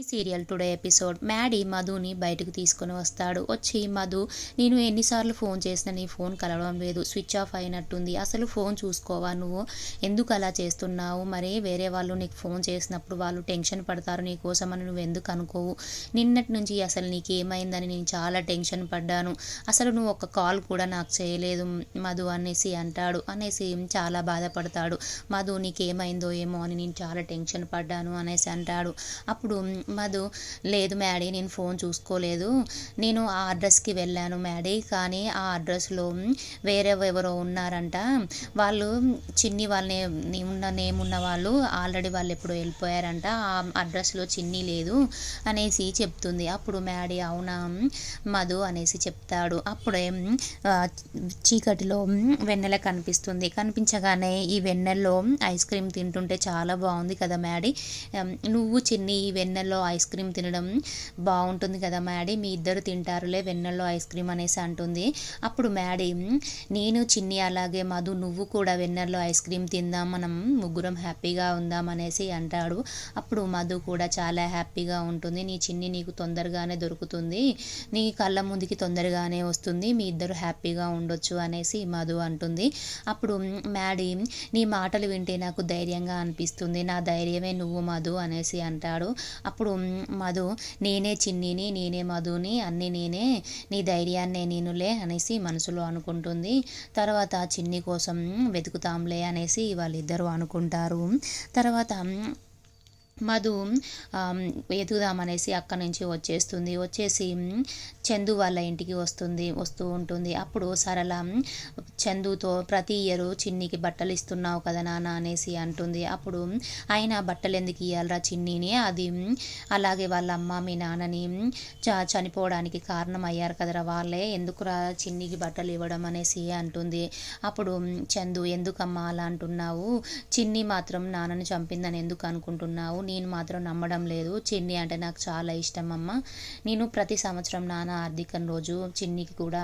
ఈ serial today episode. Maddy మధుని బయటకు తీసుకొని వస్తాడు. వచ్చి మధు నేను ఎన్నిసార్లు ఫోన్ చేసినా నీ ఫోన్ కలవడం లేదు. స్విచ్ ఆఫ్ అయినట్టుంది. అసలు ఫోన్ చూసుకోవా నువ్వు? ఎందుకు అలా చేస్తున్నావు? మరి వేరే వాళ్ళు నీకు ఫోన్ చేసినప్పుడు వాళ్ళు టెన్షన్ పడతారు. నీకోసం అని నువ్వు ఎందుకు అనుకోవు? నిన్నటి నుంచి అసలు నీకు ఏమైందని నేను చాలా టెన్షన్ పడ్డాను. అసలు నువ్వు ఒక కాల్ కూడా నాకు చేయలేదు మధు అనేసి అంటాడు. అనేసి చాలా బాధపడతాడు. మధు నీకేమైందో ఏమో అని నేను చాలా టెన్షన్ పడ్డాను అనేసి అంటాడు. అప్పుడు మధు లేదు మ్యాడీ నేను ఫోన్ చూసుకోలేదు. నేను ఆ అడ్రస్కి వెళ్ళాను మ్యాడీ కానీ ఆ అడ్రస్లో వేరే ఎవరో ఉన్నారంట. వాళ్ళు చిన్ని వాళ్ళని ఉన్న నేమ్ ఉన్న వాళ్ళు ఆల్రెడీ వాళ్ళు ఎప్పుడు వెళ్ళిపోయారంట. ఆ అడ్రస్లో చిన్ని లేదు అనేసి చెప్తుంది. అప్పుడు మ్యాడీ అవునా? మధు అనేసి చెప్తాడు. అప్పుడే చీకటిలో వెన్నెల కనిపిస్తుంది. కనిపించగానే ఈ వెన్నెల్లో ఐస్ క్రీమ్ తింటుంటే చాలా బాగుంది కదా మ్యాడీ? నువ్వు చిన్ని ఈ వెన్నెల్లో ఐస్ క్రీమ్ తినడం బాగుంటుంది కదా మ్యాడీ? మీ ఇద్దరు తింటారులే వెన్నెల్లో ఐస్ క్రీమ్ అనేసి అంటుంది. అప్పుడు మ్యాడీ నేను చిన్ని అలాగే మధు నువ్వు కూడా వెన్నెల్లో ఐస్ క్రీమ్ తిందాం మనం ముగ్గురం హ్యాపీగా ఉందాం అనేసి అంటాడు. అప్పుడు మధు కూడా చాలా హ్యాపీగా ఉంటుంది. నీ చిన్ని నీకు తొందరగానే దొరుకుతుంది. నీ కళ్ళ ముందుకి తొందరగానే వస్తుంది. మీ ఇద్దరు హ్యాపీగా ఉండొచ్చు అనేసి మధు అంటుంది. అప్పుడు మ్యాడీ నీ మాటలు వింటే నాకు ధైర్యంగా అనిపిస్తుంది. నా ధైర్యమే నువ్వు మధు అనేసి అంటాడు. అప్పుడు మధు నేనే చిన్నిని నేనే మధుని అన్ని నేనే నీ ధైర్యాన్నే నేనులే అనేసి మనసులో అనుకుంటుంది. తర్వాత చిన్ని కోసం వెతుకుతాంలే అనేసి వాళ్ళిద్దరూ అనుకుంటారు. తర్వాత మధు ఎదుగుదామనేసి అక్కడి నుంచి వచ్చేస్తుంది. వచ్చేసి చందు వాళ్ళ ఇంటికి వస్తుంది వస్తూ ఉంటుంది. అప్పుడు సరళ చందుతో ప్రతి ఇయరు చిన్నికి బట్టలు ఇస్తున్నావు కదా నాన్న అనేసి అంటుంది. అప్పుడు ఆయన బట్టలు ఎందుకు ఇవ్వాలరా చిన్నిని? అది అలాగే వాళ్ళ అమ్మ మీ నాన్నని చ చనిపోవడానికి కారణం అయ్యారు కదరా వాళ్ళే. ఎందుకురా చిన్నికి బట్టలు ఇవ్వడం అనేసి అంటుంది. అప్పుడు చందు ఎందుకమ్మా అలా అంటున్నావు? చిన్ని మాత్రం నాన్నని చంపిందని ఎందుకు అనుకుంటున్నావు? నేను మాత్రం నమ్మడం లేదు. చిన్ని అంటే నాకు చాలా ఇష్టం అమ్మ. నేను ప్రతి సంవత్సరం నాన్న ఆర్థికం రోజు చిన్నికి కూడా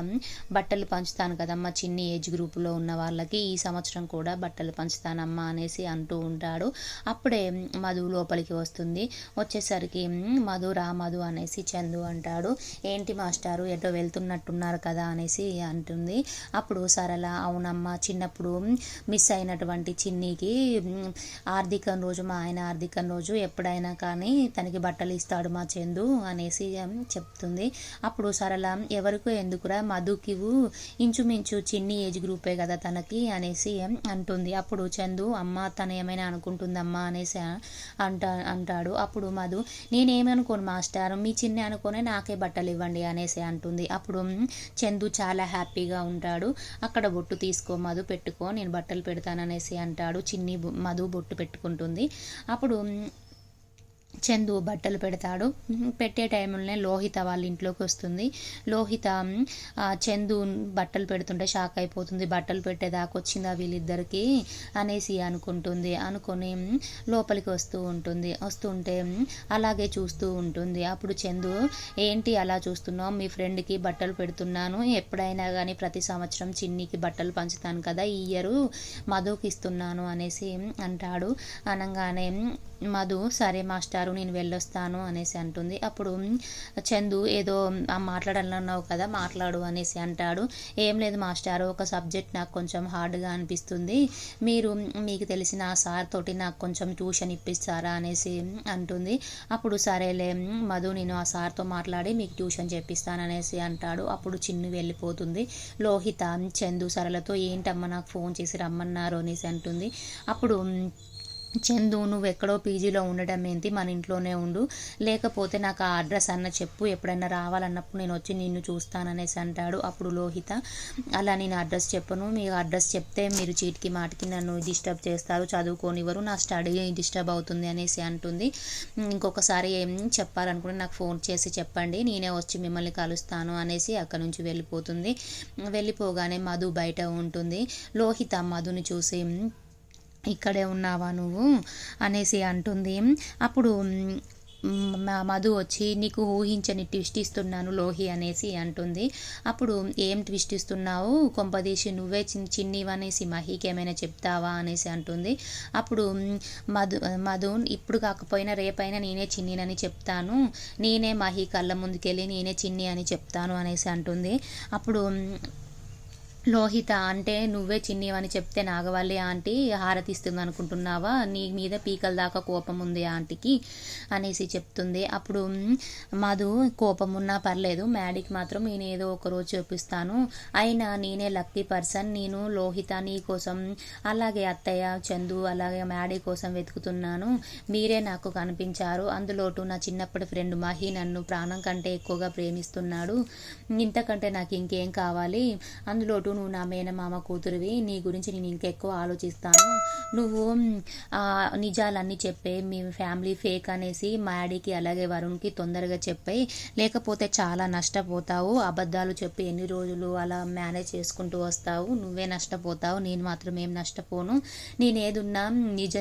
బట్టలు పంచుతాను కదమ్మా. చిన్ని ఏజ్ గ్రూప్లో ఉన్న వాళ్ళకి ఈ సంవత్సరం కూడా బట్టలు పంచుతానమ్మా అనేసి అంటూ ఉంటాడు. అప్పుడే మధు లోపలికి వస్తుంది. వచ్చేసరికి మధు రా మధు అనేసి చందు అంటాడు. ఏంటి మాస్టారు ఎటో వెళ్తున్నట్టున్నారు కదా అనేసి అంటుంది. అప్పుడు సరళ అవునమ్మా చిన్నప్పుడు మిస్ అయినటువంటి చిన్నికి ఆర్థికం రోజు మా ఆయన ఆర్థికం రోజు ఎప్పుడైనా కానీ తనకి బట్టలు ఇస్తాడు మా చందు అనేసి చెప్తుంది. అప్పుడు సరళ ఎవరికో ఎందుకురా మధుకివు ఇంచుమించు చిన్ని ఏజ్ గ్రూపే కదా తనకి అనేసి అంటుంది. అప్పుడు చందు అమ్మ తను ఏమైనా అనుకుంటుందమ్మా అనేసి అంట అంటాడు. అప్పుడు మధు నేనేమనుకోను మాస్టర్ మీ చిన్ని అనుకోనే నాకే బట్టలు ఇవ్వండి అనేసి అంటుంది. అప్పుడు చందు చాలా హ్యాపీగా ఉంటాడు. అక్కడ బొట్టు తీసుకో మధు పెట్టుకో నేను బట్టలు పెడతాననేసి అంటాడు. చిన్ని మధు బొట్టు పెట్టుకుంటుంది. అప్పుడు చందు బట్టలు పెడతాడు. పెట్టే టైంలోనే లోహిత వాళ్ళ ఇంట్లోకి వస్తుంది. లోహిత చందు బట్టలు పెడుతుంటే షాక్ అయిపోతుంది. బట్టలు పెట్టేదాకా వచ్చిందా వీళ్ళిద్దరికి అనేసి అనుకుంటుంది. అనుకొని లోపలికి వస్తూ ఉంటుంది. వస్తుంటే అలాగే చూస్తూ ఉంటుంది. అప్పుడు చందు ఏంటి అలా చూస్తున్నావు? మీ ఫ్రెండ్కి బట్టలు పెడుతున్నాను. ఎప్పుడైనా కానీ ప్రతి సంవత్సరం చిన్నికి బట్టలు పంచుతాను కదా ఈ ఇయరు మధుకి ఇస్తున్నాను అనేసి అంటాడు. అనగానే మధు సరే మాస్టారు నేను వెళ్ళొస్తాను అనేసి అంటుంది. అప్పుడు చందు ఏదో మాట్లాడాలన్నావు కదా మాట్లాడు అనేసి అంటాడు. ఏం లేదు మాస్టారు ఒక సబ్జెక్ట్ నాకు కొంచెం హార్డ్గా అనిపిస్తుంది. మీరు మీకు తెలిసిన ఆ సార్ తోటి నాకు కొంచెం ట్యూషన్ ఇప్పిస్తారా అనేసి అంటుంది. అప్పుడు సరేలే మధు నేను ఆ సార్తో మాట్లాడి మీకు ట్యూషన్ చెప్పిస్తాను అనేసి అంటాడు. అప్పుడు చిన్ను వెళ్ళిపోతుంది. లోహిత చందు సరళతో ఏంటమ్మా నాకు ఫోన్ చేసి రమ్మన్నారు అనేసి అంటుంది. అప్పుడు చందు నువ్వు ఎక్కడో పీజీలో ఉండడం ఏంటి? మన ఇంట్లోనే ఉండు. లేకపోతే నాకు ఆ అడ్రస్ అన్న చెప్పు. ఎప్పుడైనా రావాలన్నప్పుడు నేను వచ్చి నిన్ను చూస్తాననేసి అంటాడు అప్పుడు లోహిత. అలా నేను అడ్రస్ చెప్పను. మీ అడ్రస్ చెప్తే మీరు చీటికి మాటికి నన్ను డిస్టర్బ్ చేస్తారు. చదువుకోనివ్వరు. నా స్టడీ డిస్టర్బ్ అవుతుంది అనేసి అంటుంది. ఇంకొకసారి ఏం చెప్పాలనుకుంటే నాకు ఫోన్ చేసి చెప్పండి. నేనే వచ్చి మిమ్మల్ని కలుస్తాను అనేసి అక్కడ నుంచి వెళ్ళిపోతుంది. వెళ్ళిపోగానే మధు బయట ఉంటుంది. లోహిత మధుని చూసి ఇక్కడే ఉన్నావా నువ్వు? అనేసి అంటుంది. అప్పుడు మా మధు వచ్చి నీకు ఊహించని ట్విస్ట్ ఇస్తున్నాను లోహి అనేసి అంటుంది. అప్పుడు ఏం ట్విస్ట్ ఇస్తున్నావు? కొంపదీసి నువ్వే చిన్ చిన్నివనేసి మహికి ఏమైనా చెప్తావా? అనేసి అంటుంది. అప్పుడు మధు మధు ఇప్పుడు కాకపోయినా రేపైనా నేనే చిన్నినని చెప్తాను. నేనే మహి కళ్ళ ముందుకెళ్ళి నేనే చిన్ని అని చెప్తాను అనేసి అంటుంది. అప్పుడు లోహిత అంటే నువ్వే చిన్ని అని చెప్తే నాగవల్లి ఆంటీ హారతి ఇస్తుంది అనుకుంటున్నావా నీ మీద పీకల దాకా కోపం ఉంది ఆంటీకి అనేసి చెప్తుంది. అప్పుడు మధు కోపం ఉన్నా పర్లేదు మ్యాడీకి మాత్రం నేను ఏదో ఒక రోజు చూపిస్తాను. అయినా నేనే లక్కీ పర్సన్ నేను లోహిత నీ కోసం అలాగే అత్తయ్య చందు అలాగే మ్యాడీ కోసం వెతుకుతున్నాను. మీరే నాకు కనిపించారు. అందులోటు నా చిన్నప్పటి ఫ్రెండ్ మహి నన్ను ప్రాణం కంటే ఎక్కువగా ప్రేమిస్తున్నాడు. ఇంతకంటే నాకు ఇంకేం కావాలి? అందులోటు నువ్వు నా మేనమామ కూతురివి నీ గురించి నేను ఇంకెక్కువ ఆలోచిస్తాను. నువ్వు నిజాలన్నీ చెప్పే మీ ఫ్యామిలీ ఫేక్ అనేసి మ్యాడీకి అలాగే వరుణ్కి తొందరగా చెప్పాయి. లేకపోతే చాలా నష్టపోతావు. అబద్ధాలు చెప్పి ఎన్ని రోజులు అలా మేనేజ్ చేసుకుంటూ వస్తావు. నువ్వే నష్టపోతావు. నేను మాత్రం ఏం నష్టపోను. నేనేదున్నా నిజ